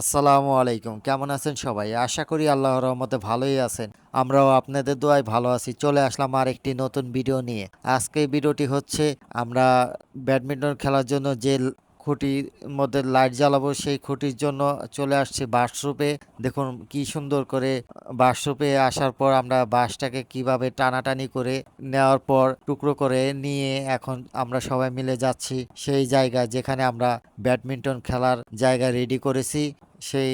আসসালামু আলাইকুম। কেমন আছেন সবাই? আশা করি আল্লাহ রহমতে ভালোই আছেন। আমরাও আপনাদের দোয়ায় ভালো আছি। চলে আসলাম আর একটি নতুন ভিডিও নিয়ে। আজকে ভিডিওটি হচ্ছে আমরা ব্যাডমিন্টন খেলার জন্য যে খুঁটির মধ্যে লাইট জ্বালাবো, সেই খুঁটির জন্য চলে আসছি বাসরূপে দেখুন কি সুন্দর করে বাসরূপে আসার পর আমরা বাঁশটাকে কীভাবে টানাটানি করে নেওয়ার পর টুকরো করে নিয়ে এখন আমরা সবাই মিলে যাচ্ছি সেই জায়গা যেখানে আমরা ব্যাডমিন্টন খেলার জায়গা রেডি করেছি। সেই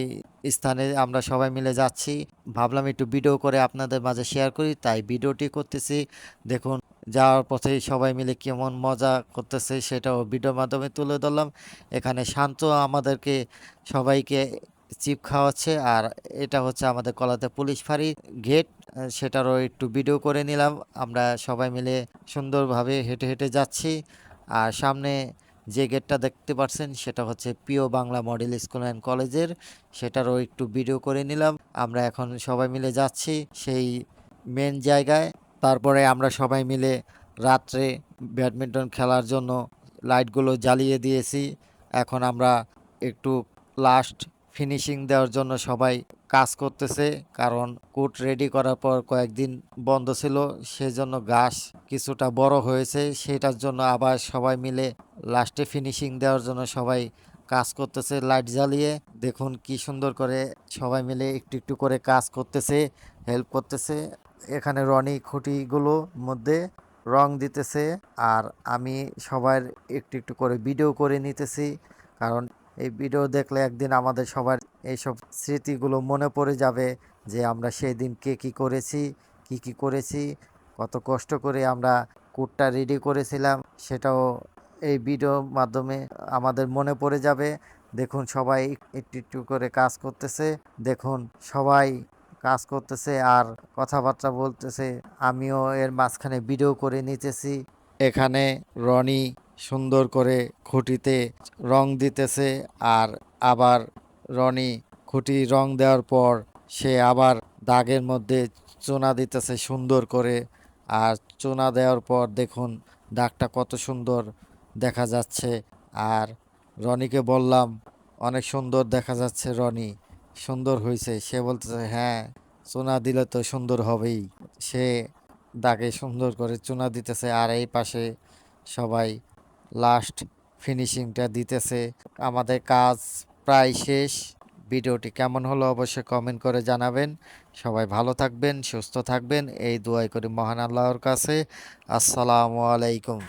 স্থানে আমরা সবাই মিলে যাচ্ছি। ভাবলাম একটু ভিডিও করে আপনাদের মাঝে শেয়ার করি, তাই ভিডিওটি করতেছি। দেখুন যাওয়ার পথে সবাই মিলে কেমন মজা করতেছে সেটাও ভিডিওর মাধ্যমে তুলে ধরলাম। এখানে শান্ত আমাদেরকে সবাইকে চিপ খাওয়াচ্ছে আর এটা হচ্ছে আমাদের কলাতে পুলিশ ফাঁড়ি গেট সেটারও একটু ভিডিও করে নিলাম। আমরা সবাই মিলে সুন্দরভাবে হেঁটে হেঁটে যাচ্ছি আর সামনে যে গেটটা দেখতে পাচ্ছেন সেটা হচ্ছে PO Bangla model school and কলেজের সেটারও একটু ভিডিও করে নিলাম। আমরা এখন সবাই মিলে যাচ্ছি সেই মেন জায়গায়। তারপরে আমরা সবাই মিলে রাত্রে ব্যাডমিন্টন খেলার জন্য লাইটগুলো জ্বালিয়ে দিয়েছি। এখন আমরা একটু লাস্ট ফিনিশিং দেওয়ার জন্য সবাই কাজ করতেছে, কারণ কোর্ট রেডি করার পর কয়েকদিন বন্ধ ছিল, সেজন্য ঘাস কিছুটা বড় হয়েছে। সেটার জন্য আবার সবাই মিলে লাস্টে ফিনিশিং দেওয়ার জন্য সবাই কাজ করতেছে লাইট জ্বালিয়ে। দেখুন কি সুন্দর করে সবাই মিলে একটু একটু করে কাজ করতেছে হেল্প করতেছে। এখানে রনি খুঁটিগুলো মধ্যে রং দিতেছে আর আমি সবার একটু একটু করে ভিডিও করে নিতেছি। কারণ এই ভিডিও দেখলে একদিন আমাদের সবার এইসব স্মৃতিগুলো মনে পড়ে যাবে যে আমরা সেই দিন কে কী করেছি, কি কি করেছি, কত কষ্ট করে আমরা কোটটা রেডি করেছিলাম, সেটাও এই ভিডিওর মাধ্যমে আমাদের মনে পড়ে যাবে। দেখুন সবাই একটু একটু করে কাজ করতেছে। দেখুন সবাই কাজ করতেছে আর কথাবার্তা বলতেছে। আমিও এর মাঝখানে ভিডিও করে নিতেছি। এখানে রনি সুন্দর করে খুঁটিতে রং দিতেছে আর আবার রনি খুঁটি রং দেওয়ার পর সে আবার দাগের মধ্যে চুনা দিতেছে সুন্দর করে। আর চুনা দেওয়ার পর দেখুন দাগটা কত সুন্দর দেখা যাচ্ছে। আর রনিকে বললাম, অনেক সুন্দর দেখা যাচ্ছে রনি। সুন্দর হয়েছে সে বলতেছে হ্যাঁ চুনা দিলে তো সুন্দর হবেই। সে দাগে সুন্দর করে চুনা দিতেছে আর এই পাশে সবাই লাস্ট ফিনিশিংটা দিতেছে। আমাদের কাজ প্রায় শেষ। ভিডিওটি কেমন হলো অবশ্যই কমেন্ট করে জানাবেন। সবাই ভালো থাকবেন, সুস্থ থাকবেন। এই দোয়াই করি মহান আল্লাহর কাছে। আসসালামু আলাইকুম।